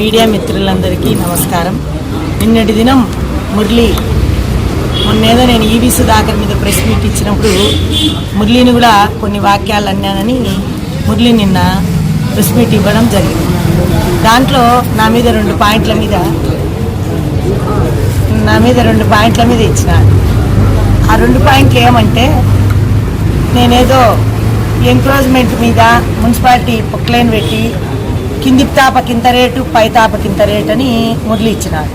Media మిత్రులందరికీ నమస్కారం. నిన్నటి దినం మురళి మొన్నేదో నేను ఈవీ సుధాకర్ మీద ప్రెస్ మీట్ ఇచ్చినప్పుడు మురళిని కూడా కొన్ని వాక్యాలు అన్నానని మురళి నిన్న ప్రెస్ మీట్ ఇవ్వడం జరిగింది. దాంట్లో నా మీద రెండు పాయింట్ల మీద నా మీద రెండు పాయింట్ల మీద ఇచ్చిన. ఆ రెండు పాయింట్లు ఏమంటే నేనేదో ఎంక్రోజ్మెంట్ మీద మున్సిపాలిటీ పొక్లైన్ పెట్టి కింది తాపకింత రేటు పై తాపకింత రేటు అని మురళి ఇచ్చినాడు.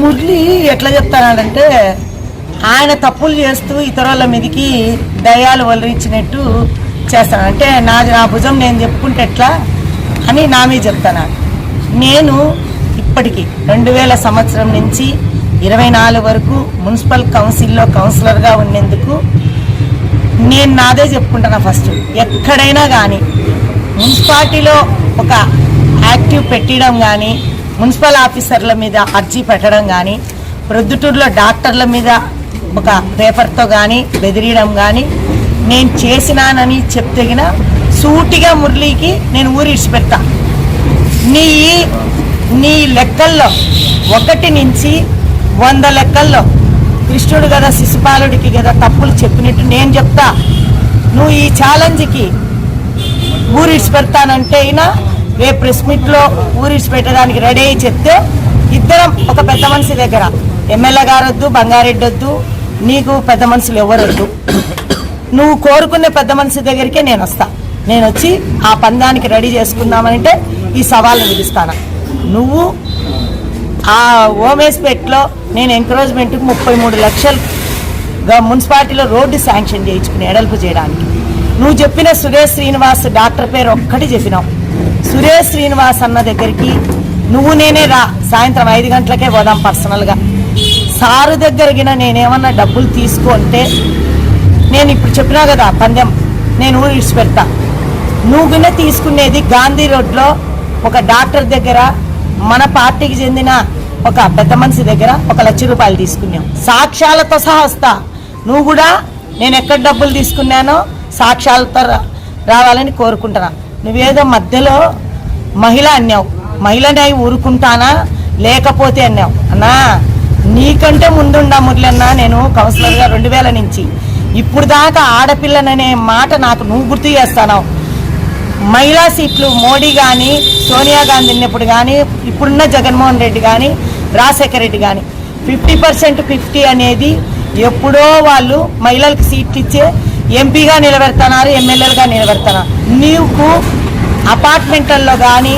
మురళి ఎట్లా చెప్తానంటే ఆయన తప్పులు చేస్తూ ఇతరుల మీదకి దయాలు వలరించినట్టు చేస్తాను అంటే నా నా భుజం నేను చెప్పుకుంటే ఎట్లా అని నా మీద చెప్తాను నేను ఇప్పటికీ రెండు వేల సంవత్సరం నుంచి ఇరవై నాలుగు వరకు మున్సిపల్ కౌన్సిల్లో కౌన్సిలర్గా ఉండేందుకు నేను నాదే చెప్పుకుంటాను ఫస్ట్. ఎక్కడైనా కానీ మున్సిపాలిటీలో ఒక యాక్టివ్ పెట్టడం కానీ మున్సిపల్ ఆఫీసర్ల మీద అర్జీ పెట్టడం కానీ ప్రొద్దుటూరులో డాక్టర్ల మీద ఒక పేపర్తో కానీ బెదిరియడం కానీ నేను చేసినానని చెప్తగిన సూటిగా మురళికి నేను ఊరి పెడతా నీ నీ లెక్కల్లో ఒకటి నుంచి వంద లెక్కల్లో కృష్ణుడు కదా శిశుపాలుడికి కదా తప్పులు చెప్పినట్టు నేను చెప్తా. నువ్వు ఈ ఛాలెంజ్కి ఊరిడ్చి పెడతానంటే అయినా రేపు ప్రెస్ మీట్లో ఊరిడ్చి పెట్టడానికి రెడీ అయ్యి చెప్తే ఇద్దరం ఒక పెద్ద మనిషి దగ్గర. ఎమ్మెల్యే గారు వద్దు బంగారెడ్డి వద్దు నీకు పెద్ద మనుషులు ఎవరొద్దు. నువ్వు కోరుకునే పెద్ద మనిషి దగ్గరికే నేను వస్తా. నేను వచ్చి ఆ పందానికి రెడీ చేసుకుందామంటే ఈ సవాల్ని విధిస్తాను. నువ్వు ఆ ఓమేస్పేట్లో నేను ఎంకరేజ్మెంట్కి ముప్పై మూడు లక్షలు మున్సిపాలిటీలో రోడ్డు శాంక్షన్ చేయించుకుని ఎడల్పు చేయడానికి. నువ్వు చెప్పిన సురేష్ శ్రీనివాస్ డాక్టర్ పేరు ఒక్కటి చెప్పినావు. సురేష్ శ్రీనివాస్ అన్న దగ్గరికి నువ్వు నేనే రా. సాయంత్రం ఐదు గంటలకే పోదాం పర్సనల్గా. సారు దగ్గరగిన నేనేమన్నా డబ్బులు తీసుకుంటే నేను ఇప్పుడు చెప్పినా కదా పందెం నేను ఊరు ఇడిచిపెడతా నువ్వు గిన్నె తీసుకునేది గాంధీ రోడ్లో ఒక డాక్టర్ దగ్గర మన పార్టీకి చెందిన ఒక పెద్ద మనిషి దగ్గర ఒక లక్ష రూపాయలు తీసుకున్నాం. సాక్ష్యాలతో సహా వస్తా. నువ్వు కూడా నేను ఎక్కడ డబ్బులు తీసుకున్నానో సాక్ష్యాలతో రావాలని కోరుకుంటున్నా. నువ్వేదో మధ్యలో మహిళ అన్నావు. మహిళనే ఊరుకుంటానా? లేకపోతే అన్నావు. అన్నా నీకంటే ముందుండా మురళన్న నేను కౌన్సిలర్గా రెండు వేల నుంచి. ఇప్పుడు దాకా ఆడపిల్లననే మాట నాకు నువ్వు గుర్తు చేస్తాను మహిళా సీట్లు మోడీ కానీ సోనియా గాంధీ ఉన్నప్పుడు కానీ ఇప్పుడున్న జగన్మోహన్ రెడ్డి కానీ రాజశేఖర రెడ్డి కానీ ఫిఫ్టీ పర్సెంట్ ఫిఫ్టీ అనేది ఎప్పుడో వాళ్ళు మహిళలకు సీట్లు ఇచ్చే ఎంపీగా నిలబెడతానారు ఎమ్మెల్యేలుగా నిలబెడతానా నీకు అపార్ట్మెంట్లలో కానీ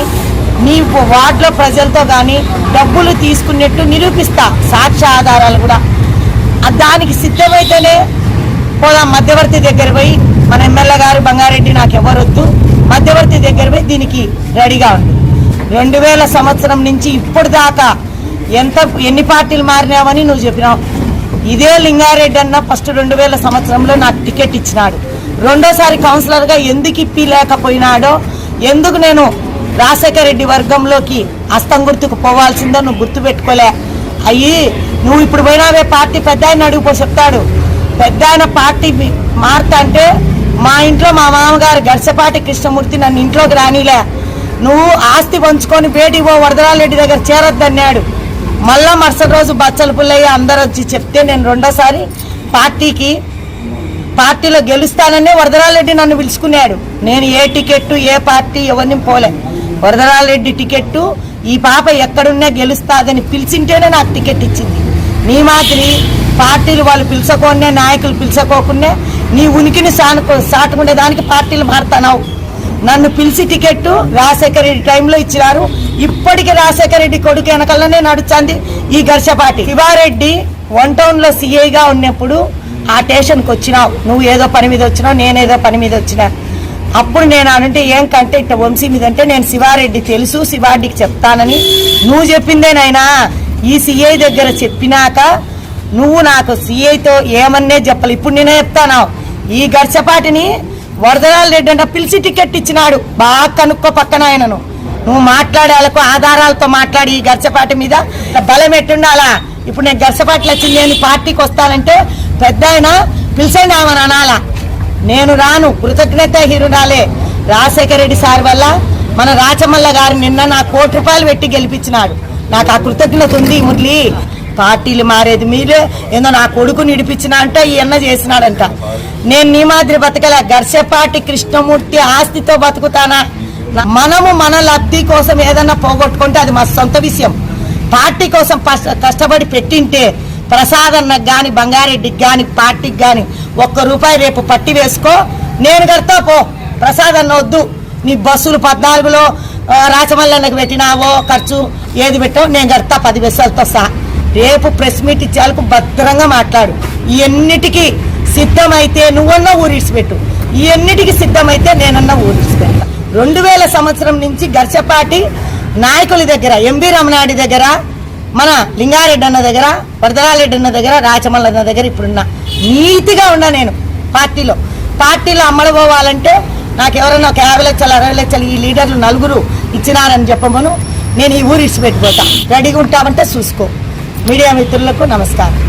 నీవు వార్డులో ప్రజలతో కానీ డబ్బులు తీసుకున్నట్టు నిరూపిస్తా. సాక్ష్య ఆధారాలు కూడా. దానికి సిద్ధమైతేనే పోదాం మధ్యవర్తి దగ్గర పోయి మన ఎమ్మెల్యే గారు బంగారెడ్డి నాకు ఎవరొద్దు మధ్యవర్తి దగ్గర పోయి దీనికి రెడీగా ఉంది రెండు వేల సంవత్సరం నుంచి ఇప్పుడు దాకా ఎంత ఎన్ని పార్టీలు మారినావని నువ్వు చెప్పినావు. ఇదే లింగారెడ్డి అన్న ఫస్ట్ రెండు వేల సంవత్సరంలో నాకు టికెట్ ఇచ్చినాడు. రెండోసారి కౌన్సిలర్గా ఎందుకు ఇప్పిలేకపోయినాడో ఎందుకు నేను రాజశేఖర రెడ్డి వర్గంలోకి అస్తం గుర్తుకు పోవాల్సిందో నువ్వు గుర్తుపెట్టుకోలే. అయ్యి నువ్వు ఇప్పుడు పోయినావే పార్టీ పెద్ద ఆయన అడిగిపో చెప్తాడు. పెద్ద ఆయన పార్టీ మీ- మారుతా అంటే మా ఇంట్లో మా మామగారు గడిసెపాటి కృష్ణమూర్తి నన్ను ఇంట్లోకి రానిలే. నువ్వు ఆస్తి పంచుకొని బేటీ ఓ వరదరాలరెడ్డి దగ్గర చేరొద్దన్నాడు. మళ్ళా మరుసటి రోజు బచ్చల పుల్లయ్య అందరూ వచ్చి చెప్తే నేను రెండోసారి పార్టీకి పార్టీలో గెలుస్తాననే వరదరాలరెడ్డి నన్ను పిలుచుకున్నాడు. నేను ఏ టికెట్టు ఏ పార్టీ ఎవరిని పోలే. వరదరాలరెడ్డి టికెట్టు ఈ పాప ఎక్కడున్నా గెలుస్తాదని పిలిచింటేనే నాకు టికెట్ ఇచ్చింది. నీ మాదిరి పార్టీలు వాళ్ళు పిలుచుకోనే నాయకులు పిలుచుకోకుండా నీ ఉనికిని సానుకో సాటుకునే దానికి పార్టీలు మారుతున్నావు. నన్ను పిలిచి టికెట్ రాజశేఖర రెడ్డి టైంలో ఇచ్చినారు. ఇప్పటికి రాజశేఖర రెడ్డి కొడుకు వెనకల్లనే నడుస్తుంది ఈ ఘర్షపాటి శివారెడ్డి వన్ టౌన్లో సిఐగా ఉన్నప్పుడు ఆ స్టేషన్కి వచ్చినావు. నువ్వు ఏదో పని మీద వచ్చినావు నేనేదో పని మీద వచ్చినా. అప్పుడు నేను అనంటే ఏం కంటే ఇట్ట వంశీ మీద అంటే నేను శివారెడ్డి తెలుసు శివారెడ్డికి చెప్తానని. నువ్వు చెప్పిందే నాయనా. ఈ సిఐ దగ్గర చెప్పినాక నువ్వు నాకు సిఐతో ఏమన్నే చెప్పాలి? ఇప్పుడు నేనే చెప్తాను? ఈ గర్చపాటిని వరదరాల రెడ్డి అంటే పిలిచి టికెట్ ఇచ్చినాడు. బాగా కనుక్కో పక్కన ఆయనను. నువ్వు మాట్లాడాలకు ఆధారాలతో మాట్లాడి ఈ గర్చపాటి మీద బలం ఎట్టుండాలా? ఇప్పుడు నేను గర్చపాటిలో వచ్చింది నేను పార్టీకి వస్తానంటే పెద్ద ఆయన పిలిచండి అనాలా నేను రాను. కృతజ్ఞత హీరునాలే రాజశేఖర రెడ్డి సార్ వల్ల మన రాచమల్ల గారు నిన్న నా కోటి రూపాయలు పెట్టి గెలిపించినాడు. నాకు ఆ కృతజ్ఞత ఉంది మురళి. పార్టీలు మారేది మీరే. ఏందో నా కొడుకుని ఇడిపించినా అంటే ఈ అన్న చేసినాడంట. నేను నీ మాదిరి బతకలే. ఘర్షపాటి కృష్ణమూర్తి ఆస్తితో బతుకుతానా? మనము మన లబ్ధి కోసం ఏదన్నా పోగొట్టుకుంటే అది మా సొంత విషయం. పార్టీ కోసం కష్టపడి పెట్టింటే ప్రసాద్ అన్నకు కానీ బంగారెడ్డికి కానీ పార్టీకి కానీ ఒక్క రూపాయి రేపు పట్టి వేసుకో. నేను కడతా పో. ప్రసాద్ అన్న వద్దు. నీ బస్సులు పద్నాలుగులో ఆ, రాచమల్లన్నకు పెట్టినావో ఖర్చు ఏది పెట్టావు నేను కడతా పది బస్సులతో సహా. రేపు ప్రెస్ మీట్ ఇచ్చేందుకు భద్రంగా మాట్లాడు. ఇవన్నిటికీ సిద్ధమైతే నువ్వన్నా ఊరిడిచిపెట్టు ఇవన్నిటికీ సిద్ధమైతే నేనన్నా ఊరిడిచిపెడతా రెండు వేల సంవత్సరం నుంచి గర్చపాటి నాయకుల దగ్గర ఎంబీ రమణాడి దగ్గర మన లింగారెడ్డి అన్న దగ్గర వరదరారెడ్డి అన్న దగ్గర రాచమల్ల అన్న దగ్గర ఇప్పుడున్నా నీతిగా ఉన్నా నేను పార్టీలో. పార్టీలో అమ్మడబోవాలంటే నాకు ఎవరైనా ఒక యాభై లక్షలు అరవై లక్షలు ఈ లీడర్లు నలుగురు ఇచ్చినారని చెప్పమను నేను ఈ ఊరు ఇచ్చిపెట్టిపోతా రెడీగా ఉంటామంటే చూసుకో. మీడియా మిత్రులకు నమస్కారం.